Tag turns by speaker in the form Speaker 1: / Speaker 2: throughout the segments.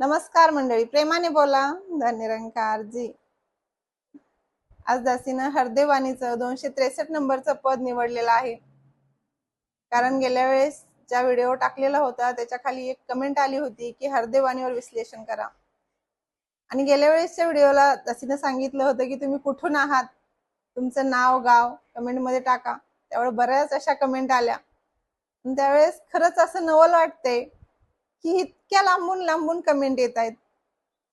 Speaker 1: नमस्कार मंडळी प्रेमाने बोला. धन्यरंकार जी आज दासीनं हरदेवानीचं दोनशे त्रेसष्ट नंबरचं पद निवडलेलं आहे. कारण गेल्या वेळेस ज्या व्हिडिओ टाकलेला होता त्याच्याखाली एक कमेंट आली होती की हरदेवानीवर विश्लेषण करा. आणि गेल्या वेळेसच्या व्हिडिओला दासीनं सांगितलं होतं की तुम्ही कुठून आहात? तुमचं नाव गाव कमेंटमध्ये टाका. त्यावेळेस बऱ्याच अशा कमेंट आल्या. त्यावेळेस खरंच असं नवल वाटते की इतक्या लांबून लांबून कमेंट येत आहेत.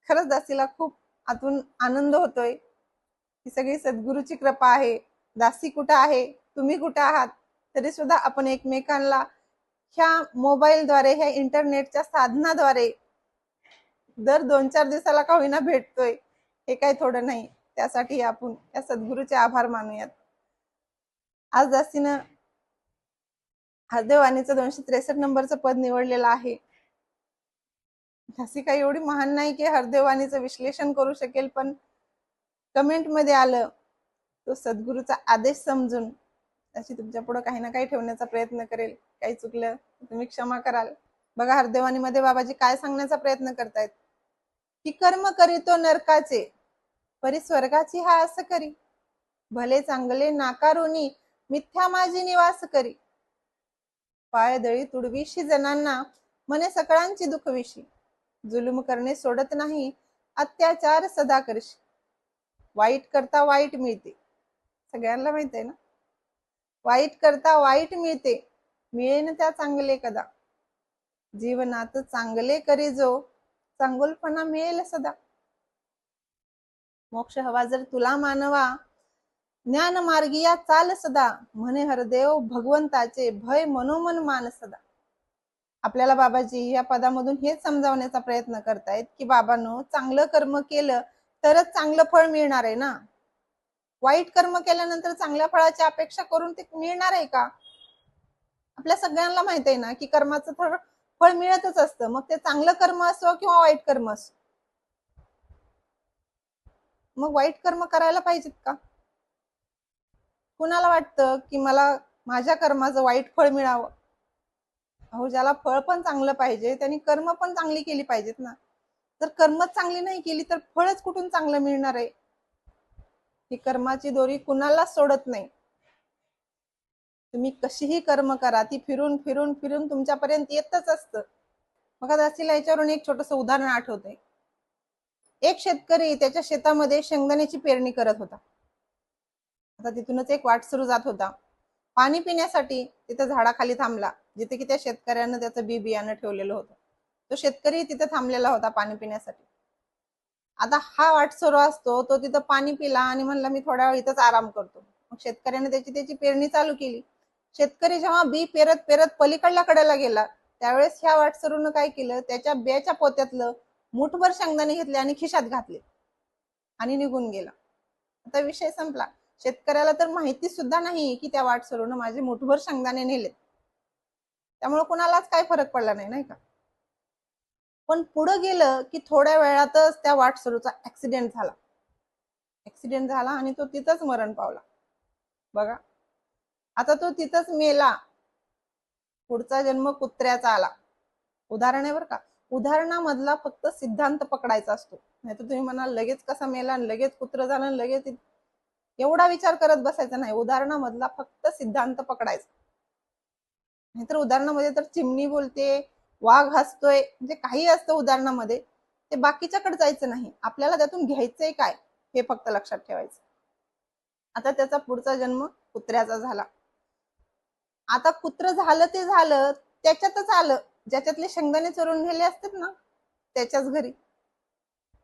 Speaker 1: खरंच दासीला खूप आतून आनंद होतोय. ही सगळी सद्गुरूची कृपा आहे. दासी कुठं आहे? तुम्ही कुठं आहात? तरी सुद्धा आपण एकमेकांना ह्या मोबाईलद्वारे ह्या इंटरनेटच्या साधनाद्वारे दर दोन चार दिवसाला का होईना भेटतोय. हे काही थोडं नाही. त्यासाठी आपण या सद्गुरूचे आभार मानूयात. आज दासीनं हरदेवानीचं दोनशे त्रेसष्ट नंबरचं पद निवडलेलं आहे. अशी काही एवढी महान नाही की हरदेवानीचं विश्लेषण करू शकेल पण कमेंटमध्ये आलं तो सद्गुरूचा आदेश समजून अशी तुमच्यापुढे काही ना काही ठेवण्याचा प्रयत्न करेल. काही चुकलं तुम्ही क्षमा कराल. बघा हरदेवानी मध्ये बाबाजी काय सांगण्याचा प्रयत्न करतायत? की कर्म करीतो नरकाचे परी स्वर्गाची हा असं करी. भले चांगले नाकारुनी मिथ्या माझी निवास करी. पायदळी तुडवीशी जणांना मने सकळांची दुखविशी. जुलूम करणे सोडत नाही अत्याचार सदा करशी. वाईट करता वाईट मिळते. सगळ्यांना माहीत आहे ना? वाईट करता वाईट मिळते. मिळेन त्या चांगले कदा. जीवनात चांगले करी जो चांगुलपणा मिळेल सदा. मोक्ष हवा जर तुला मानवा ज्ञान मार्गिया चाल सदा. म्हणे हरदेव भगवंताचे भय मनोमन मान सदा. आपल्याला बाबाजी या पदामधून हेच समजावण्याचा प्रयत्न करतायत की बाबांनो चांगलं कर्म केलं तरच चांगलं फळ मिळणार आहे ना? वाईट कर्म केल्यानंतर चांगल्या फळाची अपेक्षा करून ते मिळणार आहे का? आपल्या सगळ्यांना माहीत आहे ना की कर्माचं फळ फळ मिळतच असतं. मग ते चांगलं कर्म असो किंवा वाईट कर्म असो? मग वाईट कर्म करायला पाहिजेत का? कुणाला वाटतं की मला माझ्या कर्माचं वाईट फळ मिळावं? अहो ज्याला फळ पण चांगलं पाहिजे त्यांनी कर्म पण चांगली केली पाहिजेत ना. जर कर्मच चांगली नाही केली तर फळच कुठून चांगलं मिळणार आहे? ही कर्माची दोरी कुणाला सोडत नाही. तुम्ही कशीही कर्म करा ती फिरून फिरून फिरून तुमच्यापर्यंत येतच असतं. बघा दासीला याच्यावरून एक छोटस उदाहरण आठवतंय. एक शेतकरी त्याच्या शेतामध्ये शेंगदाण्याची पेरणी करत होता. आता तिथूनच एक वाट सुरू जात होता. पाणी पिण्यासाठी तिथं झाडाखाली थांबला. जिथे की त्या शेतकऱ्यानं त्याचं बी बियाणं ठेवलेलं होतं. तो शेतकरी तिथे थांबलेला होता पाणी पिण्यासाठी. आता हा वाट सुरू असतो तो तिथं पाणी पिला आणि म्हणला मी थोड्या वेळ इथंच आराम करतो. मग शेतकऱ्याने त्याची त्याची पेरणी चालू केली. शेतकरी जेव्हा बी पेरत पेरत पलीकडल्या कडेला गेला त्यावेळेस ह्या वाटसरूनं काय केलं त्याच्या बियाच्या पोत्यातलं मुठभर शेंगदाणे घेतले आणि खिशात घातले आणि निघून गेला. आता विषय संपला. शेतकऱ्याला तर माहिती सुद्धा नाही की त्या वाटसरूनं माझे मुठभर शेंगदाणे नेलेत. त्यामुळे कुणालाच काय फरक पडला नाही नाही का? पण पुढं गेलं की थोड्या वेळातच त्या वाटसरूचा ऍक्सिडेंट झाला. ऍक्सिडेंट झाला आणि तो तिथंच मरण पावला. बघा. आता तो तिथंच मेला. पुढचा जन्म कुत्र्याचा आला. उदाहरण आहे बरं का. उदाहरणामधला फक्त सिद्धांत पकडायचा असतो. नाही तर तुम्ही म्हणाल लगेच कसा मेला आणि लगेच कुत्र झालं लगेच एवढा विचार करत बसायचा नाही. उदाहरणामधला फक्त सिद्धांत पकडायचा. नाहीतर उदाहरणामध्ये तर चिमणी बोलते वाघ हसतोय म्हणजे काही असतं उदाहरणामध्ये. ते बाकीच्याकडे जायचं नाही. आपल्याला त्यातून घ्यायचंय काय? हे फक्त लक्षात ठेवायचं. आता त्याचा पुढचा जन्म कुत्र्याचा झाला. आता कुत्र झालं ते झालं त्याच्यातच आलं. ज्याच्यातले शेंगदाणे चोरून नेले असतात ना त्याच्याच घरी.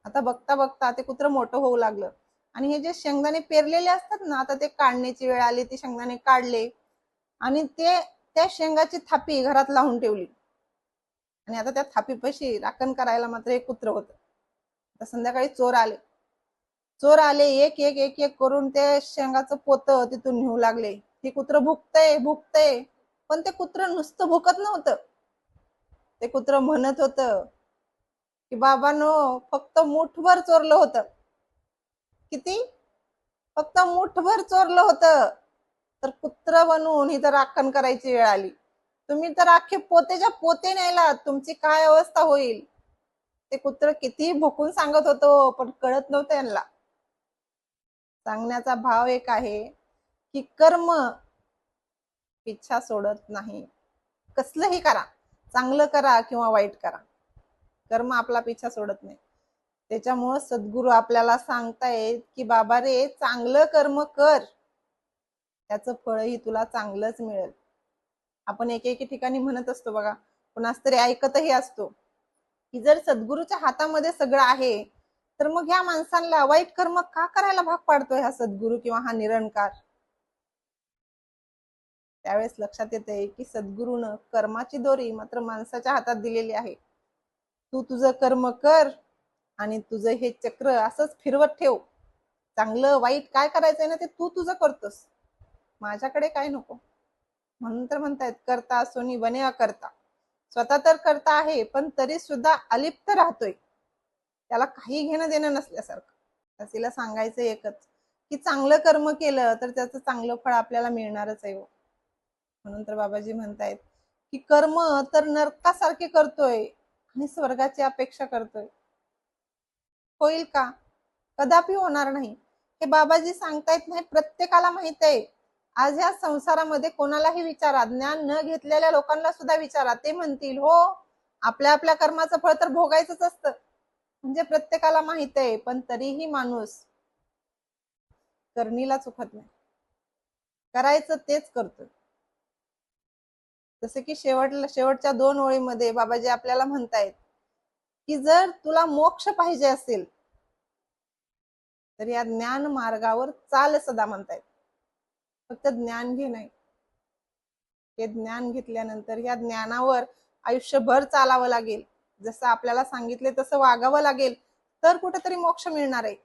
Speaker 1: आता बघता बघता ते कुत्र मोठं होऊ लागलं. आणि हे जे शेंगदाणे पेरलेले असतात ना आता ते काढण्याची वेळ आली ते शेंगदाणे काढले. आणि ते त्या शेंगाची थापी घरात लावून ठेवली. आणि आता त्या थापीपाशी राखण करायला मात्र एक कुत्र होतं. आता संध्याकाळी चोर आले. चोर आले एक एक एक एक करून ते शेंगाचं पोत तिथून नेऊ लागले. ते कुत्र भुकतय भुकतय. पण ते कुत्र नुसतं भुकत नव्हतं. ते कुत्र म्हणत होत की बाबानो फक्त मुठभर चोरलं होतं. किती? फक्त मुठभर चोरलं होतं. तर कुत्र बनवून तर राखण करायची वेळ आली. तुम्ही तर अख्खे पोतेच्या पोते न्यायला तुमची काय अवस्था होईल? ते कुत्र किती भुकून सांगत होतो पण कळत नव्हतं यांना. सांगण्याचा भाव एक आहे की कर्म इच्छा सोडत नाही. कसलंही करा. चांगलं करा किंवा वाईट करा. कर्म आपला पिछा सोडत नाही. त्याच्यामुळं सद्गुरू आपल्याला सांगतायत की बाबा रे चांगलं कर्म कर. त्याचं फळही तुला चांगलंच मिळेल. आपण एक एक ठिकाणी म्हणत असतो बघा कुणास तरी ऐकतही असतो. की जर सद्गुरूच्या हातामध्ये सगळं आहे तर मग ह्या माणसांना वाईट कर्म का करायला भाग पाडतोय हा सद्गुरू किंवा हा निरंकार? त्यावेळेस लक्षात येते की सद्गुरूनं कर्माची दोरी मात्र माणसाच्या हातात दिलेली आहे. तू तुझं कर्म कर आणि तुझं हे चक्र असंच फिरवत ठेव. चांगलं वाईट काय करायचंय ना ते तू तुझं करतोस. माझ्याकडे काय नको. म्हणून तर म्हणतायत करता सोनी बने करता. स्वतः तर करता आहे पण तरी सुद्धा अलिप्त राहतोय. त्याला काही घेणं देणं नसल्यासारखं. तिला सांगायचं एकच की चांगलं कर्म केलं तर त्याचं चांगलं फळ आपल्याला मिळणारच आहे हो. म्हणून तर बाबाजी म्हणतायत की कर्म तर नरकासारखे करतोय आणि स्वर्गाची अपेक्षा करतोय. होईल का? कदापि होणार नाही. हे बाबाजी सांगतायत नाही प्रत्येकाला माहीत आहे. आज या संसारामध्ये कोणालाही विचारा ज्ञान न घेतलेल्या लोकांना सुद्धा विचारा. ते म्हणतील हो आपल्या आपल्या कर्माचं फळ तर भोगायचंच असतं. म्हणजे प्रत्येकाला माहीत आहे पण तरीही माणूस करणीला चुकत नाही. करायचं तेच करतो जसे की शेवट शेवटच्या दोन ओळीमध्ये बाबाजी आपल्याला म्हणतायत की जर तुला मोक्ष पाहिजे असेल तर या ज्ञान मार्गावर चाल सदा म्हणतायत. फक्त ज्ञान घे हे ज्ञान घेतल्यानंतर या ज्ञानावर आयुष्यभर चालावं लागेल. जसं आपल्याला सांगितले तसं वागावं लागेल. तर कुठेतरी मोक्ष मिळणार आहे.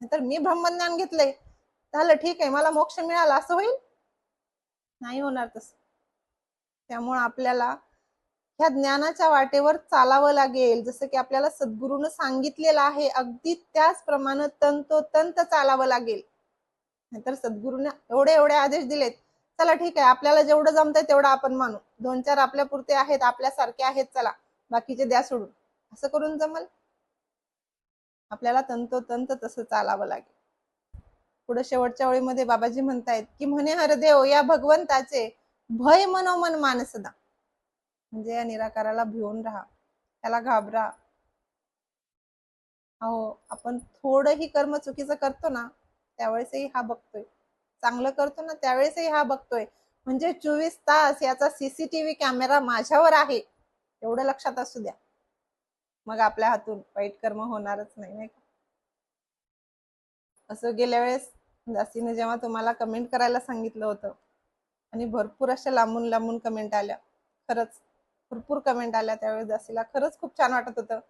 Speaker 1: नंतर मी ब्रह्मज्ञान घेतलंय. झालं ठीक आहे. मला मोक्ष मिळाला. असं होईल? नाही होणार तस. त्यामुळे आपल्याला ह्या ज्ञानाच्या वाटेवर चालावं लागेल. जसं की आपल्याला सद्गुरूनं सांगितलेलं आहे. अगदी त्याचप्रमाणे तंतोतंत चालावं लागेल. नाहीतर सद्गुरूने एवढे एवढे आदेश दिलेत. चला ठीक आहे आपल्याला जेवढं जमतंय तेवढं आपण मानू. दोन चार आपल्या पुरते आहेत आपल्यासारखे आहेत चला. बाकीचे द्या सोडून. असं करून जमल? आपल्याला तंतोतंत तसं चालावं लागेल. पुढे शेवटच्या ओळीमध्ये बाबाजी म्हणतायत की म्हणे हरदेव या भगवंताचे भय मनोमन मानसदा. म्हणजे या निराकाराला भिवून राहा. त्याला घाबरा. अहो आपण थोडंही कर्म चुकीचं करतो ना त्यावेळेसही हा बघतोय. चांगलं करतो ना त्यावेळेसही हा बघतोय. म्हणजे चोवीस तास याचा सीसीटीव्ही कॅमेरा माझ्यावर आहे एवढं लक्षात असू द्या. मग आपल्या हातून वाईट कर्म होणारच नाही नाही का? असं गेल्या वेळेस जास्तीने जेव्हा तुम्हाला कमेंट करायला सांगितलं होतं आणि भरपूर अशा लांबून लांबून कमेंट आल्या. खरंच भरपूर कमेंट आल्या त्यावेळेस दासीला. खरंच खूप छान वाटत होतं.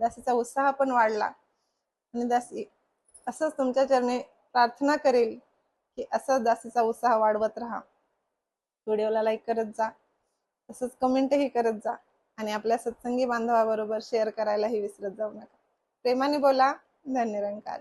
Speaker 1: दासीचा उत्साह पण वाढला. आणि दासी असंच तुमच्या चरणी प्रार्थना करेल की असाच दासीचा उत्साह वाढवत राहा. व्हिडिओला लाईक करत जा. तसंच कमेंटही करत जा आणि आपल्या सत्संगी बांधवाबरोबर शेअर करायलाही विसरत जाऊ नका. प्रेमाने बोला धन्यरंकार